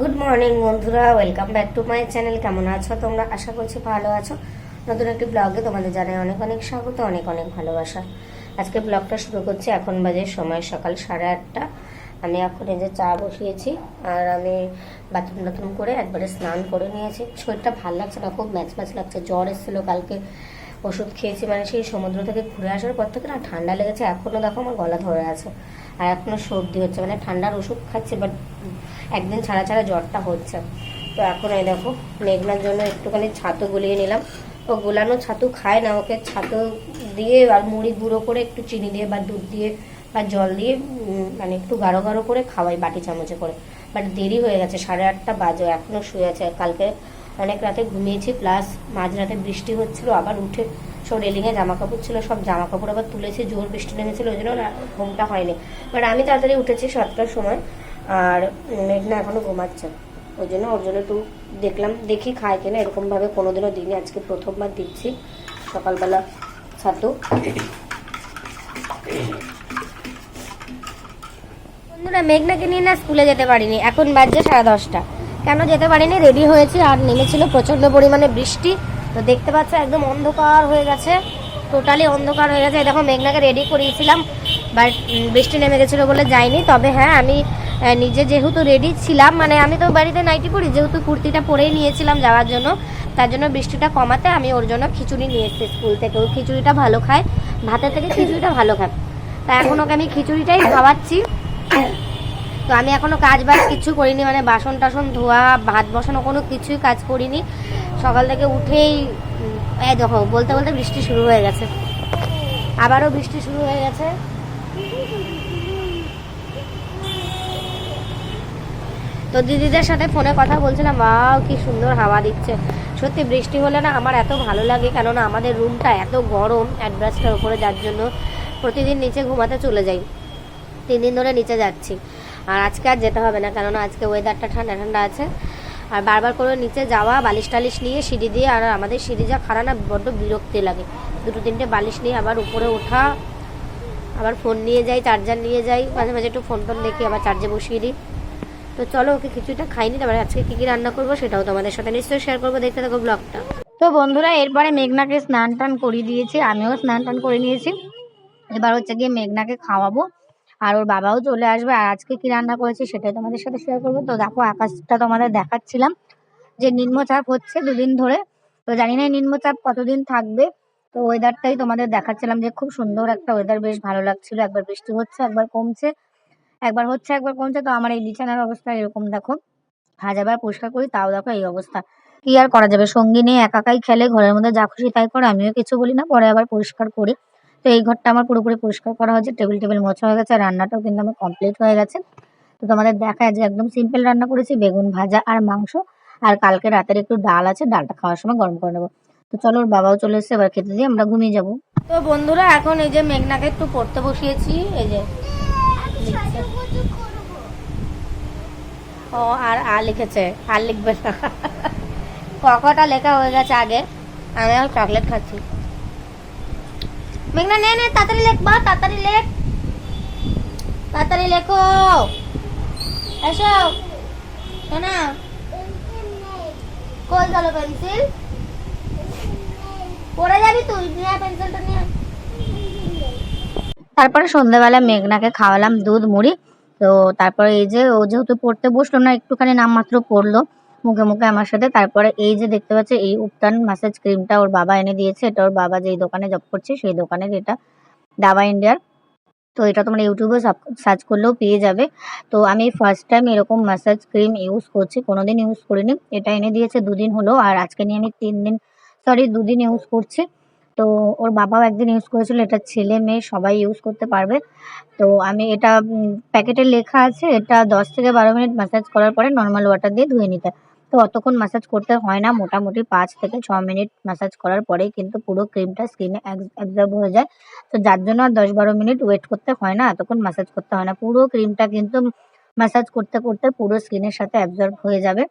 Good morning বন্ধুরা। Welcome back to my channel কেমন আছো? তোমরা আশা করছি ভালো আছো। নতুন একটি ব্লগে তোমাদের জানাই অনেক অনেক স্বাগত, অনেক অনেক ভালোবাসা। আজকে ব্লগটা শুরু করছি। এখন বাজে সময় সকাল সাড়ে আটটা। আমি এখন এই যে চা বসিয়েছি, আর আমি বাথরুম টাথরুম করে একবারে স্নান করে নিয়েছি। শরীরটা ভালো লাগছে না, খুব ম্যাচ ম্যাচ লাগছে। জ্বর এসেছিল কালকে। ওষুধ খেয়েছি মানে সেই সমুদ্র থেকে ঘুরে আসার পর থেকে না ঠান্ডা লেগেছে। এখনও দেখো আমার গলা ধরে আছে। আর এখনও সর্দি হচ্ছে। মানে ঠান্ডার ওষুধ খাচ্ছি বাট একদিন ছাড়া ছাড়া জ্বরটা হচ্ছে। তো এখন এই দেখো, মেঘনার জন্য একটুখানি ছাতু গুলিয়ে নিলাম। ও গোলানো ছাতু খায় না, ওকে ছাতু দিয়ে আর মুড়ি গুঁড়ো করে একটু চিনি দিয়ে বা দুধ দিয়ে বা জল দিয়ে মানে একটু গাঢ় গাঢ় করে খাওয়াই বাটি চামচে করে। বাট দেরি হয়ে গেছে, সাড়ে আটটা বাজে এখনও শুয়ে আছে। কালকে অনেক রাতে ঘুমিয়েছি, প্লাস মাঝরাতে বৃষ্টি হচ্ছিল, আবার উঠে সব রেলিংয়ে জামা কাপড় ছিল, সব জামা কাপড় আবার তুলেছি, জোর বৃষ্টি নেমেছিল, ওই জন্য ঘুমটা হয়নি। বাট আমি তাড়াতাড়ি উঠেছি সাতটার সময়। আর মেঘনা এখনও ঘুমাচ্ছে। ওই জন্য ওর জন্য একটু দেখলাম, দেখি খায় কিনা, এরকমভাবে কোনোদিনও দিনে আজকে প্রথমবার দিচ্ছি। সকালবেলা ছাতু। বন্ধুরা, মেঘনাকে নিয়ে না স্কুলে যেতে পারিনি। এখন বাজছে সাড়ে দশটা। কেন যেতে পারিনি? রেডি হয়েছি, আর নেমেছিল প্রচণ্ড পরিমাণে বৃষ্টি। তো দেখতে পাচ্ছ, একদম অন্ধকার হয়ে গেছে। টোটালি অন্ধকার হয়ে গেছে। দেখো, মেঘনাকে রেডি করিয়েছিলাম, বাট বৃষ্টি নেমে গেছিল বলে যাইনি। তবে হ্যাঁ আমি নিজে যেহেতু রেডি ছিলাম মানে আমি তো বাড়িতে নাইটি পরি যেহেতু কুর্তিটা পরেই নিয়েছিলাম যাওয়ার জন্য, তার জন্য বৃষ্টিটা কমাতে আমি ওর জন্য খিচুড়ি নিয়ে এসেছি স্কুল থেকে। ও খিচুড়িটা ভালো খায়, ভাতের থেকে খিচুড়িটা ভালো খায়। তা এখন ওকে আমি খিচুড়িটাই খাওয়াচ্ছি। তো আমি এখনও কাজ বাজ কিছু করিনি মানে বাসন টাসন ধোয়া, ভাত বসানো কোনো কিছুই কাজ করিনি। সকাল থেকে উঠেই, এই দেখো, বলতে বলতে বৃষ্টি শুরু হয়ে গেছে। আবারও বৃষ্টি শুরু হয়ে গেছে। তো দিদিদের সাথে ফোনে কথা বলছিলাম বাও কি সুন্দর হাওয়া দিচ্ছে। সত্যি বৃষ্টি হলে না আমার এত ভালো লাগে, কেননা আমাদের রুমটা এত গরম অ্যাডভান্সটার উপরে, যার জন্য প্রতিদিন নিচে ঘুমাতে চলে যাই। তিন দিন ধরে নিচে যাচ্ছি। আর আজকে আর যেতে হবে না, কেননা আজকে ওয়েদারটা ঠান্ডা ঠান্ডা আছে। আর বারবার করে নিচে যাওয়া, বালিশ টালিশ নিয়ে সিঁড়ি দিয়ে, আর আমাদের সিঁড়ি যা খাড়া না, বড্ড বিরক্তি লাগে। দুটো তিনটে বালিশ নিয়ে আবার উপরে ওঠা, আবার ফোন নিয়ে যাই, চার্জার নিয়ে যাই, মাঝে মাঝে একটু ফোন টোন দেখি, আবার চার্জে বসিয়ে দিই। তো চলো ওকে কিছুটা খাইনি তারপরে আজকে কী কী রান্না করব সেটাও তোমাদের সাথে নিশ্চয়ই শেয়ার করব, দেখতে থাকো ব্লগটা তো বন্ধুরা, এরপরে মেঘনাকে স্নান টান করিয়ে দিয়েছি, আমিও স্নান টান করে নিয়েছি। এবার হচ্ছে গিয়ে মেঘনাকে খাওয়াবো, আর ওর বাবাও চলে আসবে, আর আজকে কি রান্না করেছি সেটাই তোমাদের সাথে শেয়ার করব। তো দেখো, আকাশটা তোমাদের দেখাচ্ছিলাম, যে নিম্নচাপ হচ্ছে দুদিন ধরে। তো জানি না নিম্নচাপ কতদিন থাকবে, তো ওয়েদারটাই তোমাদের দেখাচ্ছিলাম যে খুব সুন্দর একটা ওয়েদার বেশ ভালো লাগছিল, একবার বৃষ্টি হচ্ছে, একবার কমছে। একবার হচ্ছে একবার কমছে, তো আমার এই বিছানার অবস্থা এরকম, দেখো। হাজারবার পরিষ্কার করি, তাও দেখো এই অবস্থা। কি আর করা যাবে? সঙ্গী নিয়ে একাকাই খেলে, ঘরের মধ্যে যা খুশি তাই করে, আমিও কিছু বলি না, পরে আবার পরিষ্কার করি। তো এই ঘরটা আমার পুরোপুরি পরিষ্কার করা হয়েছে, টেবিল টেবিল মোছা হয়ে গেছে রান্নাটাও কিন্তু আমার কমপ্লিট হয়ে গেছে। তো তোমাদের দেখায় যে একদম সিম্পল রান্না করেছি, বেগুন ভাজা আর মাংস, আর কালকে রাতের একটু ডাল আছে, ডালটা খাওয়ার সময় গরম করে নেব। তো চলো, ওর বাবাও চলে এসেছে, এবার খেতে দিয়ে আমরা ঘুমিয়ে যাব। তো বন্ধুরা, এখন এই যে মেঘনাকে একটু পড়তে বসিয়েছি, এই যে ও, আর আর লিখেছে, আর লিখবে না। কটা লেখা হয়ে গেছে আগে। আমি আর চকলেট খাচ্ছি। মেঘনা, নে নে, তাড়াতাড়ি লেখ বা তাড়াতাড়ি লেখ। তাড়াতাড়ি লেখো। এসো। না কই গেল পেন্সিল। পড়ে যাবি তুই, নিয়ে পেন্সিলটা, নিয়ে তারপরে সন্ধ্যাবেলা মেঘনাকে খাওয়ালাম দুধ, মুড়ি। তো তারপরে এই যে ও যেহেতু পড়তে বসল না, একটুখানি নামমাত্র পড়ল মুখে মুখে আমার সাথে। তারপরে এই যে দেখতে পাচ্ছে, এই উপটান ম্যাসাজ ক্রিমটা ওর বাবা এনে দিয়েছে। এটা ওর বাবা যেই দোকানে জব করছে, সেই দোকানের এটা দাবা ইন্ডিয়ার তো এটা তোমরা ইউটিউবে সার্চ করলেও পেয়ে যাবে। তো আমি ফার্স্ট টাইম এরকম ম্যাসাজ ক্রিম ইউজ করছি, কোনোদিন ইউজ করিনি। এটা এনে দিয়েছে দুদিন হলো, আর আজকে নিয়ে আমি তিন দিন সরি দুদিন ইউজ করছি। তো ওর বাবাও একদিন ইউজ করেছিল, এটা ছেলে মেয়ে, সবাই ইউজ করতে পারবে। তো আমি এটা প্যাকেটে লেখা আছে, এটা দশ থেকে বারো মিনিট ম্যাসাজ করার পরে নর্মাল ওয়াটার দিয়ে ধুয়ে নিতে। তো অতক্ষণ ম্যাসাজ করতে হয় না, মোটামুটি পাঁচ থেকে ছ মিনিট ম্যাসাজ করার পরেই কিন্তু পুরো ক্রিমটা স্কিনে অ্যাবজর্ব হয়ে যায়। তো যার জন্য আর দশ বারো মিনিট ওয়েট করতে হয় না, এতক্ষণ ম্যাসাজ করতে হয় না। পুরো ক্রিমটা কিন্তু ম্যাসাজ করতে করতে পুরো স্কিনের সাথে অ্যাবজর্ব হয়ে যাবে।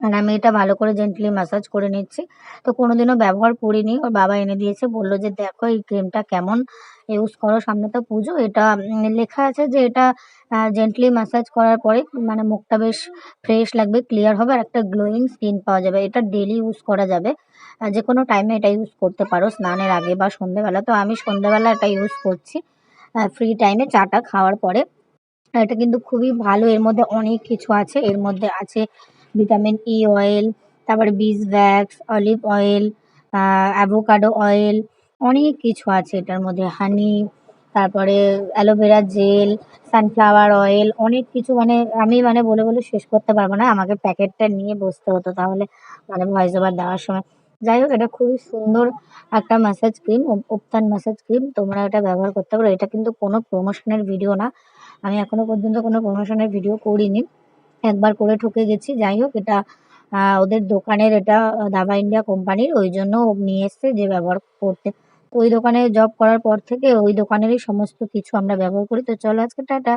আর আমি এটা ভালো করে জেন্টলি ম্যাসাজ করে নিচ্ছি। তো কোনোদিনও ব্যবহার করিনি, ওর বাবা এনে দিয়েছে, বলল যে দেখো এই ক্রিমটা কেমন ইউজ করো সামনে তো পুজো। এটা লেখা আছে যে এটা জেন্টলি ম্যাসাজ করার পরে মানে মুখটা বেশ ফ্রেশ লাগবে ক্লিয়ার হবে আর একটা গ্লোয়িং স্কিন পাওয়া যাবে। এটা ডেলি ইউজ করা যাবে। যে কোনো টাইমে এটা ইউজ করতে পারো স্নানের আগে বা সন্ধ্যেবেলা তো আমি সন্ধ্যেবেলা এটা ইউজ করছি ফ্রি টাইমে চাটা খাওয়ার পরে। এটা কিন্তু খুবই ভালো, এর মধ্যে অনেক কিছু আছে, এর মধ্যে আছে ভিটামিন ই অয়েল তারপরে beeswax olive oil avocado oil অনেক কিছু আছে এটার মধ্যে। হানি তারপরে অ্যালোভেরা জেল সানফ্লাওয়ার অয়েল অনেক কিছু মানে আমি মানে বলে বলে শেষ করতে পারব না। আমাকে প্যাকেটটা নিয়ে বসতে হতো তাহলে মানে ভয়েস ওভার দেওয়ার সময়। যাই হোক, এটা খুবই সুন্দর একটা massage cream ubtan massage cream তোমরা এটা ব্যবহার করতে পারো। এটা কিন্তু কোনো প্রমোশনের ভিডিও না। আমি এখনও পর্যন্ত কোনো প্রমোশনের ভিডিও করিনি। একবার করে ঠকে গেছি। যাই হোক, এটা ওদের দোকানের এটা, দাবা ইন্ডিয়া কোম্পানির, ওই জন্য নিয়ে এসছে যে ব্যবহার করতে। ওই দোকানে জব করার পর থেকে ওই দোকানেরই সমস্ত কিছু আমরা ব্যবহার করি। তো চলো আজকে টাটা।